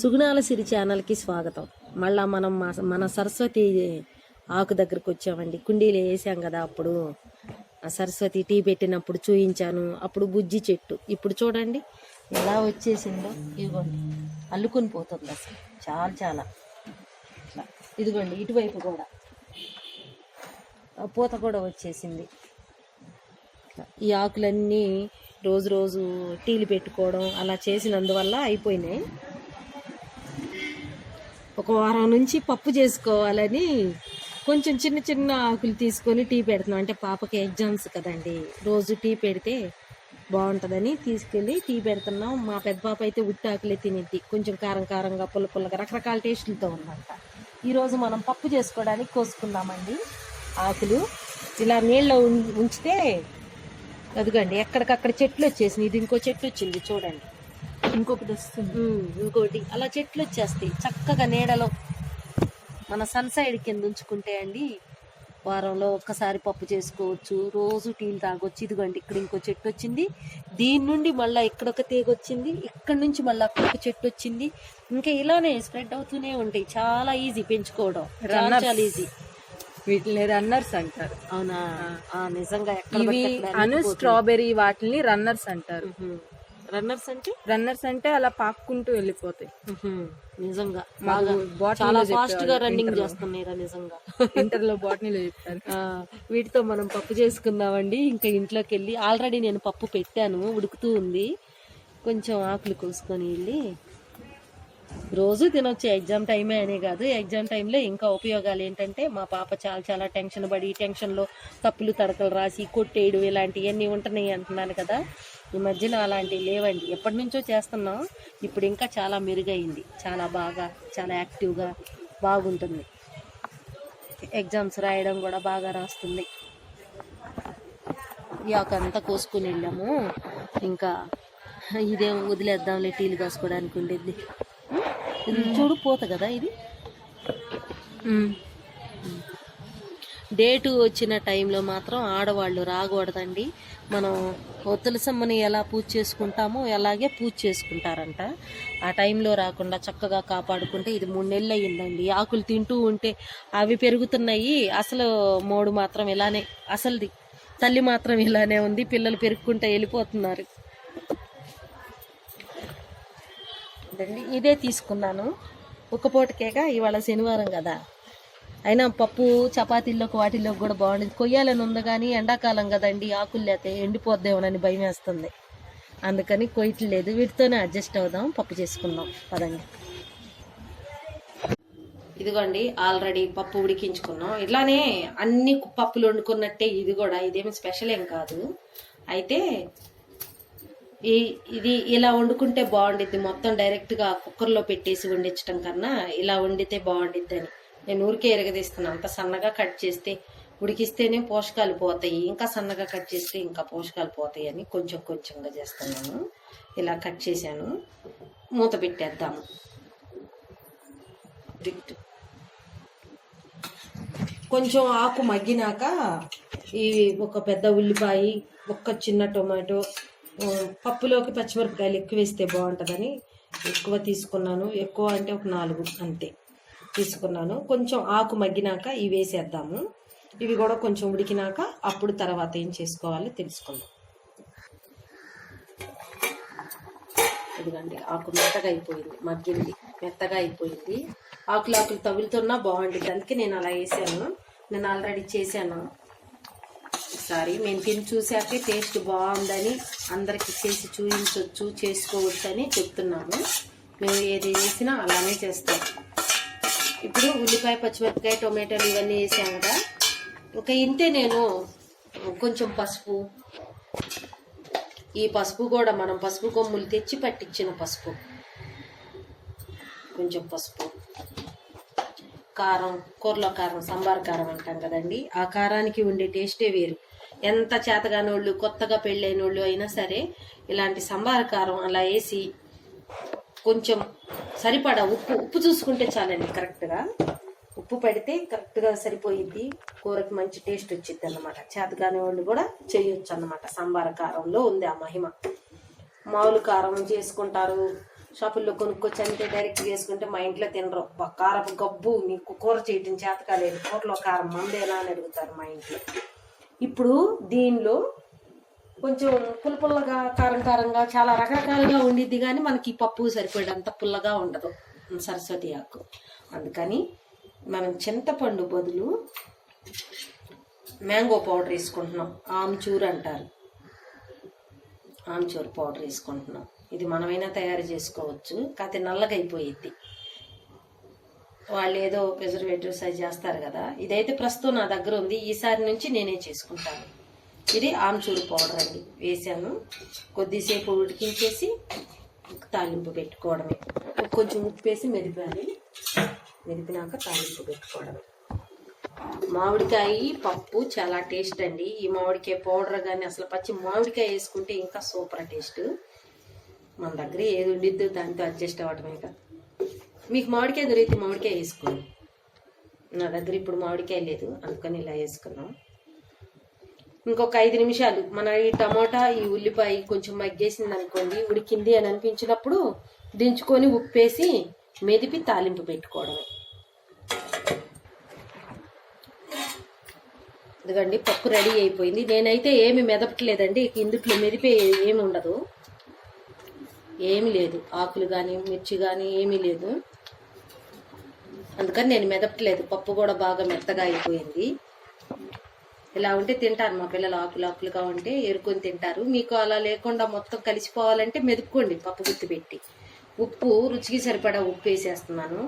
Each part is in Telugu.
సుగుణాల సిరి ఛానల్కి స్వాగతం. మళ్ళా మనం మన సరస్వతి ఆకు దగ్గరకు వచ్చామండి. కుండీలు వేసాం కదా అప్పుడు. ఆ సరస్వతి టీ పెట్టినప్పుడు చూయించాను. అప్పుడు బుజ్జి చెట్టు. ఇప్పుడు చూడండి ఎలా వచ్చేసిందో. ఇదిగోండి అల్లుకొని పోతుంది అసలు. చాలా చాలా. ఇట్లా. ఇదిగోండి ఇటువైపు కూడా. పూత కూడా వచ్చేసింది. ఈ ఆకులన్నీ రోజు రోజు టీలు పెట్టుకోవడం అలా చేసినందువల్ల అయిపోయినాయి. ఒక వారం నుంచి పప్పు చేసుకోవాలని కొంచెం చిన్న చిన్న ఆకులు తీసుకొని టీ పెడుతున్నాం. అంటే పాపకి ఎగ్జామ్స్ కదండి. రోజు టీ పెడితే బాగుంటుందని తీసుకెళ్ళి టీ పెడుతున్నాం. మా పెద్ద పాప అయితే ఉట్టాకులే తినేది కొంచెం కారం కారంగా పుల్ల పుల్లగా రకరకాల టేస్టులతో ఉందంట. ఈరోజు మనం పప్పు చేసుకోవడానికి కోసుకుందామండి. ఆకులు ఇలా నీళ్ళలో ఉం- ఉంచితే అదిగండి ఎక్కడికక్కడ చెట్లు వచ్చేసింది ఇది ఇంకో చెట్టు వచ్చింది చూడండి. ఇంకొకటి వస్తుంది. ఇంకోటి. అలా చెట్లు వచ్చేస్తాయి. చక్కగా నీడలో మన సన్ సైడ్ కింద ఉంచుకుంటే అండి వారంలో ఒక్కసారి పప్పు చేసుకోవచ్చు. రోజు టీలు తాగొచ్చు. ఇదిగోండి ఇక్కడ ఇంకో చెట్టు వచ్చింది. దీని నుండి మళ్ళీ ఇక్కడ ఒక తీగ వచ్చింది. ఇక్కడ నుంచి మళ్ళీ అక్కడ ఒక చెట్టు వచ్చింది. ఇంకా ఇలానే స్ప్రెడ్ అవుతూనే ఉంటాయి. చాలా ఈజీ పెంచుకోవడం. చాలా ఈజీ వీటిని రన్నర్స్ అంటారు. అవునా? నిజంగా అను. స్ట్రాబెర్రీ వాటిని రన్నర్స్ అంటారు. రన్నర్స్ అంటే? రన్నర్స్ అంటే అలా పాక్కుంటూ వెళ్ళిపోతాయి. నిజంగా. బాగా. చాలా ఫాస్ట్గా రన్నింగ్. చేస్తున్నాయిరా నిజంగా. ఇంటర్లో బాటనీలో వీటితో మనం పప్పు చేసుకుందామండి. ఇంకా ఇంట్లోకి వెళ్ళి ఆల్రెడీ నేను పప్పు పెట్టాను ఉడుకుతూ ఉంది. కొంచెం ఆకులు కోసుకొని వెళ్ళి రోజు తినొచ్చు ఎగ్జామ్ టైమే అనే కాదు. ఎగ్జామ్ టైంలో ఇంకా ఉపయోగాలు ఏంటంటే మా పాప చాలా చాలా టెన్షన్ పడి టెన్షన్లో తప్పులు తడకలు రాసి కొట్టేయడం ఇలాంటివన్నీ ఉంటున్నాయి అంటున్నాను కదా. ఈ మధ్యన అలాంటివి లేవండి. ఎప్పటి నుంచో చేస్తున్నాం. ఇప్పుడు ఇంకా చాలా మెరుగైంది. చాలా బాగా చాలా యాక్టివ్గా బాగుంటుంది. ఎగ్జామ్స్ రాయడం కూడా బాగా రాస్తుంది. అంతా కోసుకుని వెళ్ళాము. ఇంకా ఇదేం వదిలేద్దాంలే టీలు కాసుకోవడానికి ఉండేది. ఇది చూడు పోత కదా ఇది? డేటు వచ్చిన టైంలో మాత్రం ఆడవాళ్ళు రాకూడదండి. మనం తులసమ్మని ఎలా పూజ చేసుకుంటామో అలాగే పూజ చేసుకుంటారంట. ఆ టైంలో రాకుండా చక్కగా కాపాడుకుంటే ఇది మూడు నెలలు అయ్యిందండి. ఆకులు తింటూ ఉంటే అవి పెరుగుతున్నాయి. అసలు మోడు మాత్రం ఇలానే అసలుది. తల్లి మాత్రం ఇలానే ఉంది. పిల్లలు పెరుగుకుంటే వెళ్ళిపోతున్నారు. ఇదే తీసుకున్నాను. ఒక పూటకేగా ఇవాళ శనివారం కదా. అయినా పప్పు చపాతీల్లోకి వాటిల్లోకి కూడా బాగుండేది. కొయ్యాలని ఉంది కానీ ఎండాకాలం కదండి ఆకులు లేతే ఎండిపోద్దేమోనని భయం వేస్తుంది అందుకని కొయ్యట్లేదు. వీటితోనే అడ్జస్ట్ అవుదాం పప్పు చేసుకుందాం. పదండి. ఇదిగోండి ఆల్రెడీ పప్పు ఉడికించుకున్నాం. ఇట్లానే అన్ని పప్పులు వండుకున్నట్టే ఇది కూడా. ఇదేమి స్పెషల్ ఏం కాదు. అయితే ఈ ఇది ఇలా వండుకుంటే బాగుండిద్ది. మొత్తం డైరెక్ట్గా కుక్కర్లో పెట్టేసి వండించడం కన్నా ఇలా వండితే బాగుండిద్ది అని నేను ఊరికే ఎరగదీస్తున్నాను. అంత సన్నగా కట్ చేస్తే ఉడికిస్తేనే పోషకాలు పోతాయి. ఇంకా సన్నగా కట్ చేస్తే ఇంకా పోషకాలు పోతాయి అని కొంచెం కొంచెంగా చేస్తున్నాను. ఇలా కట్ చేశాను. మూత పెట్టేద్దాము కొంచెం ఆకు మగ్గినాక ఈ ఒక పెద్ద ఉల్లిపాయ ఒక చిన్న టొమాటో పప్పులోకి పచ్చిమిరపకాయలు ఎక్కువ వేస్తే బాగుంటుందని ఎక్కువ తీసుకున్నాను. ఎక్కువ అంటే ఒక నాలుగు అంతే. తీసుకున్నాను. కొంచెం ఆకు మగ్గినాక ఇవి వేసేద్దాము. ఇవి కూడా కొంచెం ఉడికినాక అప్పుడు తర్వాత ఏం చేసుకోవాలి తెలుసుకుందాం. ఇదిగండి ఆకు మెత్తగా అయిపోయింది మగ్గింది మెత్తగా అయిపోయింది. ఆకులు ఆకులు తగులుతున్నా బాగుంటుంది. అందుకే నేను అలా వేసాను. నేను ఆల్రెడీ చేశాను. ఒకసారి మేము తిని చూసాకే టేస్ట్ బాగుందని అందరికి చేసి చూపించవచ్చు చేసుకోవచ్చు అని చెప్తున్నాము మేము ఏది వేసినా అలానే చేస్తాం ఇప్పుడు ఉల్లిపాయ పచ్చిమిరపకాయ టొమాటోలు ఇవన్నీ వేసాం కదా. ఇంకా ఇంతే నేను కొంచెం పసుపు. ఈ పసుపు కూడా మనం పసుపు కొమ్ములు తెచ్చి పట్టించిన పసుపు. కొంచెం పసుపు. కారం కూరలో కారం సాంబార్ కారం అంటాం కదండి. ఆ కారానికి ఉండే టేస్టే వేరు. ఎంత చేతగానోళ్ళు కొత్తగా పెళ్ళైన వాళ్ళు అయినా సరే ఇలాంటి సాంబార్ కారం అలా వేసి కొంచెం సరిపడా ఉప్పు ఉప్పు చూసుకుంటే చాలండి కరెక్ట్గా ఉప్పు పెడితే కరెక్ట్గా సరిపోయిద్ది. కూరకి మంచి టేస్ట్ వచ్చింది అన్నమాట. చేతగానే వాళ్ళు కూడా చేయొచ్చు అనమాట సాంబార కారంలో ఉంది ఆ మహిమ. మామూలు కారం చేసుకుంటారు. షాపుల్లో కొనుక్కొచ్చి అంతే డైరెక్ట్ చేసుకుంటే మా ఇంట్లో తినరు. కారం కారపు గబ్బు నీకు కూర చేయటం చేత కాలేదు. కూరలో కారం మందేలా అని అడుగుతారు మా ఇంట్లో. ఇప్పుడు దీనిలో కొంచెం పుల్లపుల్లగా కారం కారంగా చాలా రకరకాలుగా ఉండిద్ది కానీ మనకి పప్పు పప్పు సరిపడేంత పుల్లగా ఉండదు. సరస్వతి ఆకు. అందుకని మనం చింతపండు బదులు మ్యాంగో పౌడర్ వేసుకుంటున్నాం. ఆమ్చూర్ అంటారు. ఆమ్చూర్ పౌడర్ వేసుకుంటున్నాం. ఇది మనమైనా తయారు చేసుకోవచ్చు. కాకపోతే నల్లగా వాళ్ళు ఏదో ప్రిజర్వేటివ్స్ అవి చేస్తారు కదా. ఇదైతే ప్రస్తుతం నా దగ్గర ఉంది. ఈసారి నుంచి నేనే చేసుకుంటాను. ఇది ఆమ్చూరు పౌడర్ అండి. వేసాను. కొద్దిసేపు ఉడికించేసి తాలింపు పెట్టుకోవడమే. కొంచెం ఉప్పు వేసి మెదిపాలి. మెదిపినాక తాలింపు పెట్టుకోవడమే. మామిడికాయ పప్పు చాలా టేస్ట్ అండి. ఈ మామిడికాయ పౌడర్ కానీ అసలు పచ్చి మామిడికాయ వేసుకుంటే ఇంకా సూపర్ టేస్ట్. మన దగ్గర ఏది ఉండిద్దో దాంతో అడ్జస్ట్ అవ్వటమే కదా. మీకు మామిడికాయ దొరికితే మామిడికాయ వేసుకోండి. నా దగ్గర ఇప్పుడు మామిడికాయ లేదు. అందుకని ఇలా వేసుకున్నాం. ఇంకొక ఐదు నిమిషాలు. మన ఈ టమోటా ఈ ఉల్లిపాయ కొంచెం మగ్గేసింది అనుకోండి ఉడికింది అని అనిపించినప్పుడు దించుకొని ఉప్పేసి మెదిపి తాలింపు పెట్టుకోవడమే. ఇదిగండి పప్పు రెడీ అయిపోయింది. నేనైతే ఏమి మెదపట్లేదండి. ఇందుట్లో మెదిపే ఏమి ఉండదు. ఏమి లేదు. ఆకులు కానీ మిర్చి కానీ ఏమీ లేదు. అందుకని నేను మెదపట్లేదు. పప్పు కూడా బాగా మెత్తగా అయిపోయింది. ఇలా ఉంటే తింటారు మా పిల్లలు ఆకులు ఆకులుగా ఉంటే ఎరుకొని తింటారు. మీకు అలా లేకుండా మొత్తం కలిసిపోవాలంటే మెదుపుకోండి పప్పు గుత్తి పెట్టి. ఉప్పు రుచికి సరిపడా ఉప్పు వేసేస్తున్నాను.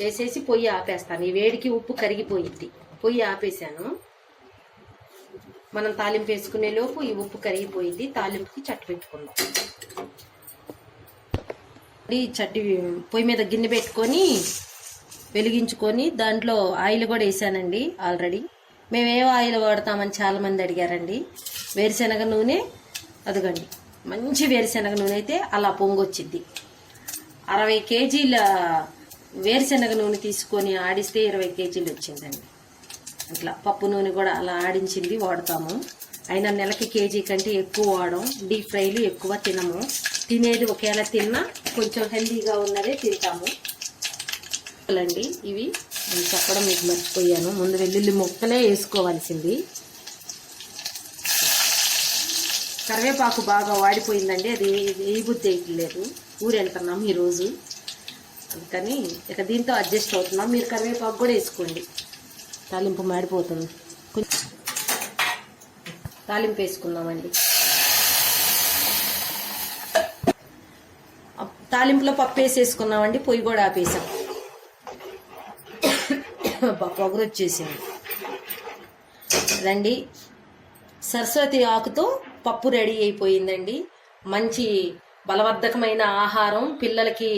వేసేసి పొయ్యి ఆపేస్తాను. ఈ వేడికి ఉప్పు కరిగిపోయింది. పొయ్యి ఆపేసాను మనం తాలింపు వేసుకునే లోపు ఈ ఉప్పు కరిగిపోయింది. తాలింపుకి చట్టు పెట్టుకుందాం. చట్టి పొయ్యి మీద గిన్నె పెట్టుకొని వెలిగించుకొని దాంట్లో ఆయిల్ కూడా వేసానండి ఆల్రెడీ. మేము ఏ ఆయిల్ వాడతామని చాలా మంది అడిగారండి. వేరుశనగ నూనె అదిగండి. మంచి వేరుశనగ నూనె అయితే అలా పొంగొచ్చిద్ది. అరవై కేజీల వేరుశనగ నూనె తీసుకొని ఆడిస్తే ఇరవై కేజీలు వచ్చిందండి. అట్లా పప్పు నూనె కూడా అలా ఆడించింది వాడతాము. అయినా నెలకి కేజీ కంటే ఎక్కువ వాడం. డీప్ ఫ్రైలు ఎక్కువ తినము. తినేది ఒకేలా తిన్నా కొంచెం హెల్దీగా ఉన్నదే తింటాము. అండి ఇవి నేను చెప్పడం మీకు మర్చిపోయాను. ముందు వెల్లుల్లి ముక్కలే వేసుకోవాల్సింది. కరివేపాకు బాగా వాడిపోయిందండి. అది వేయబుద్ధి వేయట్లేదు ఊరు వెళ్తున్నాం ఈరోజు. అందుకని ఇక దీంతో అడ్జస్ట్ అవుతున్నాం. మీరు కరివేపాకు కూడా వేసుకోండి. తాలింపు మాడిపోతుంది. తాలింపు వేసుకుందామండి. తాలింపులో పప్పు వేసేసుకున్నామండి. పొయ్యి కూడా ఆపేసాం. పొగరు వచ్చేసింది. రండి. సరస్వతి ఆకుతో పప్పు రెడీ అయిపోయిందండి. మంచి బలవర్ధకమైన ఆహారం. పిల్లలకి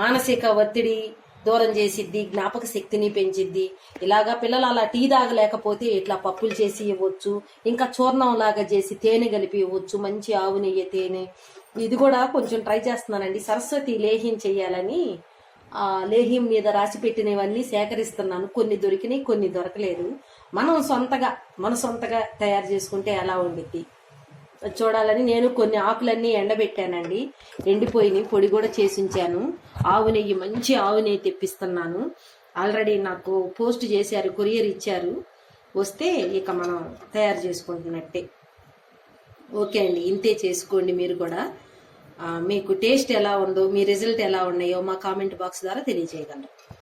మానసిక ఒత్తిడి దూరం చేసిద్ది జ్ఞాపక శక్తిని పెంచిద్ది. ఇలాగా పిల్లలు అలా టీ తాగలేకపోతే ఇట్లా పప్పులు చేసి ఇవ్వచ్చు ఇంకా చూర్ణం లాగా చేసి తేనె కలిపి ఇవ్వచ్చు మంచి ఆవు నెయ్యి తేనె. ఇది కూడా కొంచెం ట్రై చేస్తున్నానండి. సరస్వతి లేహ్యం చేయాలని లేహ్యం మీద రాసి పెట్టినవన్నీ సేకరిస్తున్నాను. కొన్ని దొరికినాయి కొన్ని దొరకలేదు. మనం సొంతగా మన సొంతగా తయారు చేసుకుంటే ఎలా ఉండిద్ది? చూడాలని నేను కొన్ని ఆకులన్నీ ఎండబెట్టానండి. ఎండిపోయినాయి పొడి కూడా చేసించాను. ఆవు నెయ్యి మంచి ఆవు నెయ్యి తెప్పిస్తున్నాను. ఆల్రెడీ నాకు పోస్ట్ చేశారు కొరియర్ ఇచ్చారు. వస్తే ఇక మనం తయారు చేసుకుంటున్నట్టే. ఓకే అండి ఇంతే చేసుకోండి మీరు కూడా. మీకు టేస్ట్ ఎలా ఉందో మీ రిజల్ట్ ఎలా ఉన్నాయో మా కామెంట్ బాక్స్ ద్వారా తెలియజేయగలరు.